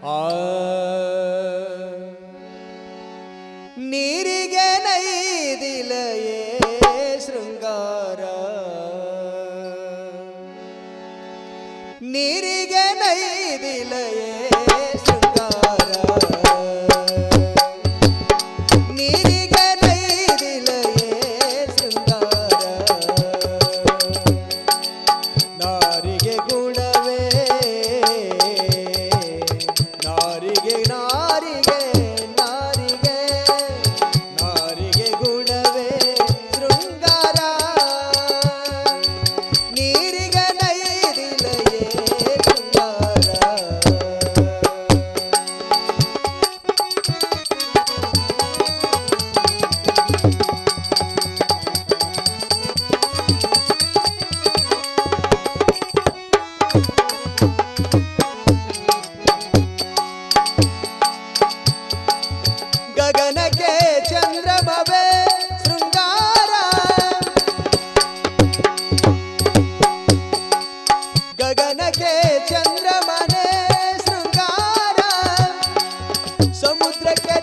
ಆ ನೀರಿಗೆ ನೈದಿಲಯೇ ಶೃಂಗಾರ ನೀರಿಗೆ ನೈದಿಲಯೇ गे नारी गे ಗಗನಕ್ಕೆ ಚಂದ್ರಮವೇ ಶೃಂಗಾರ. ಗಗನಕ್ಕೆ ಚಂದ್ರಮನೆ ಶೃಂಗಾರ. ಸಮುದ್ರಕ್ಕೆ